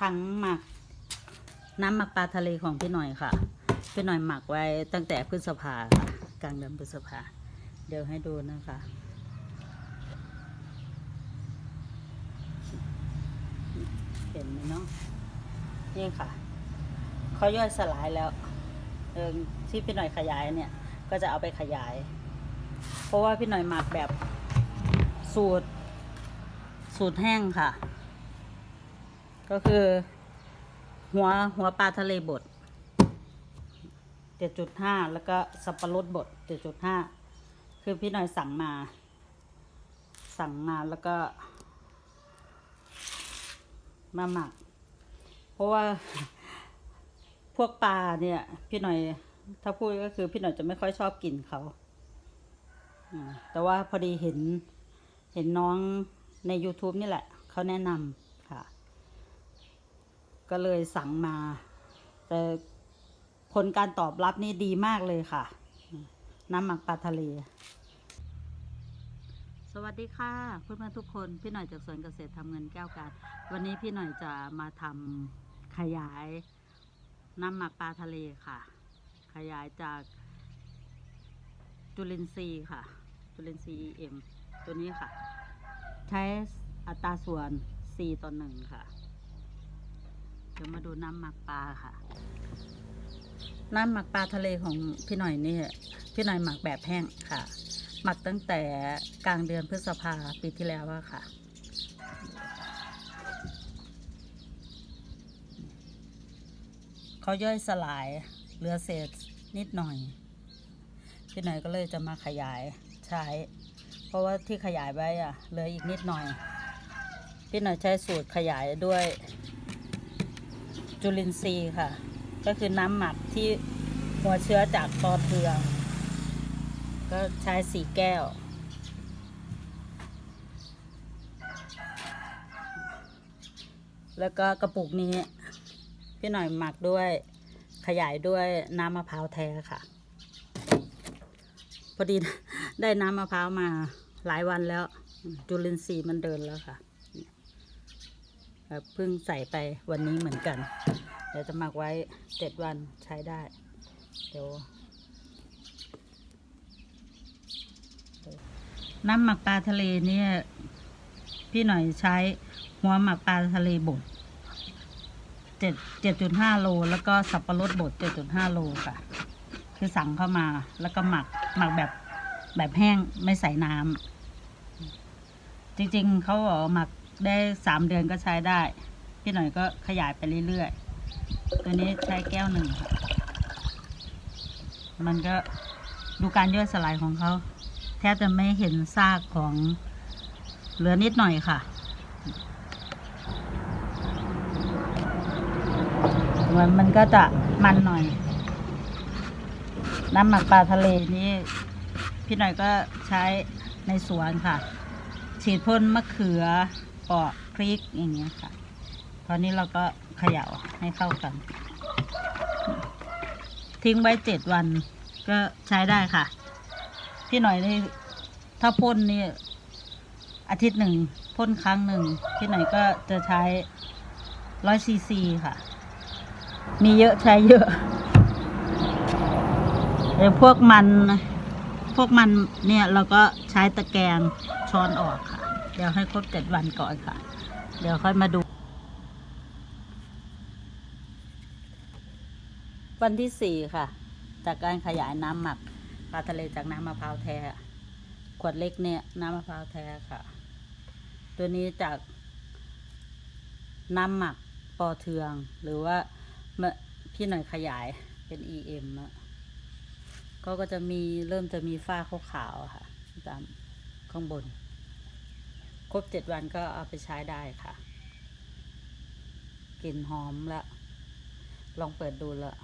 ถังหมักน้ำหมักปลาทะเลของพี่หน่อยค่ะ พี่หน่อยหมักไว้ตั้งแต่พฤษภาค่ะกลางเดือนพฤษภาเดี๋ยวให้ดูนะคะ เห็นไหมเนาะนี่ค่ะเขาย่อยสลายแล้วเออที่พี่หน่อยขยายเนี่ย ก็จะเอาไปขยาย เพราะว่าพี่หน่อยหมักแบบสูตร สูตรแห้งค่ะ ก็คือ หัวหัวปลาทะเลบดเจ็ดจุดห้าแล้วก็สับปะรดบดเจ็ดจุดห้าคือพี่หน่อยสั่งมา สั่งมาแล้วก็ มาหมัก เพราะว่า พวกปลาเนี่ย พี่หน่อย ถ้าพูดก็คือพี่หน่อยจะไม่ค่อยชอบกินเขาแต่ว่าพอดีเห็นเห็นน้องใน YouTube นี่แหละ เขาแนะนำ ก็เลยสั่งมา แต่ผลการตอบรับนี่ดีมากเลยค่ะ น้ำหมักปลาทะเล สวัสดีค่ะเพื่อนๆทุกคนพี่หน่อยจากสวนเกษตรทำเงินแก้วการวันนี้พี่หน่อยจะมาทำขยายน้ำหมักปลาทะเลค่ะ ขยายจากจุลินทรีย์ค่ะ จุลินทรีย์ EM ตัวนี้ค่ะ ใช้อัตราส่วน 4 ต่อ 1 ค่ะ เดี๋ยวมาดูน้ำหมักปลาค่ะ น้ำหมักปลาทะเลของพี่หน่อยนี่พี่หน่อยหมักแบบแห้งค่ะ หมักตั้งแต่กลางเดือนพฤษภาปีที่แล้วอะค่ะเขาย่อยสลายเหลือเศษนิดหน่อย พี่หน่อยก็เลยจะมาขยายใช้ เพราะว่าที่ขยายไว้อะเหลืออีกนิดหน่อย พี่หน่อยใช้สูตรขยายด้วย จุลินทรีย์ค่ะ ก็คือน้ำหมักที่หัวเชื้อจากปอเทือง ก็ใช้สีแก้ว แล้วก็กระปุกนี้ พี่หน่อยหมักด้วยขยายด้วยน้ำมะพร้าวแท้ค่ะ พอดีได้น้ำมะพร้าวมาหลายวันแล้ว จุลินทรีย์มันเดินแล้วค่ะ เพิ่งใส่ไปวันนี้เหมือนกัน เดี๋ยวจะหมักไว้เจ็ดวันใช้ได้ เดี๋ยวน้ำหมักปลาทะเลเนี่ยพี่หน่อยใช้หัวหมักปลาทะเลบดเจ็ดเจ็ดจุดห้าโล แล้วก็สับปะรดบดเจ็ดจุดห้าโลค่ะ คือสั่งเข้ามาแล้วก็หมักหมักแบบแบบแห้งไม่ใส่น้ำจริงๆเขาบอกหมัก ได้สามเดือนก็ใช้ได้ พี่หน่อยก็ขยายไปเรื่อยๆ ตัวนี้ใช้แก้วหนึ่งค่ะ มันก็ดูการย่อยสลายของเขา แทบจะไม่เห็นซากของเหลือนิดหน่อยค่ะมันมันก็จะมันหน่อย น้ำหมักปลาทะเลนี่พี่หน่อยก็ใช้ในสวนค่ะ ฉีดพ่นมะเขือ ปอกพริกอย่างเงี้ยค่ะ ตอนนี้เราก็เขย่าให้เข้ากัน ทิ้งไว้เจ็ดวันก็ใช้ได้ค่ะ พี่หน่อยนี่ถ้าพ่นนี่อาทิตย์หนึ่งพ่นครั้งหนึ่งพี่หน่อยก็จะใช้ร้อยซีซีค่ะ มีเยอะใช้เยอะเดี๋ยวพวกมัน พวกมันเนี่ยเราก็ใช้ตะแกรงช้อนออกค่ะ เดี๋ยวให้ครบเจ็ดวันก่อนค่ะ เดี๋ยวค่อยมาดู วันที่สี่ค่ะ จากการขยายน้ำหมักปลาทะเลจากน้ำมะพร้าวแท้ขวดเล็กเนี่ยน้ำมะพร้าวแท้ค่ะ ตัวนี้จากน้ำหมักปอเทือง หรือว่าพี่หน่อยขยายเป็น EM อะก็ก็จะมีเริ่มจะมีฝ้าขาวๆค่ะตามข้างบน ครบเจ็ดวันก็เอาไปใช้ได้ค่ะ กลิ่นหอมละ ลองเปิดดูละ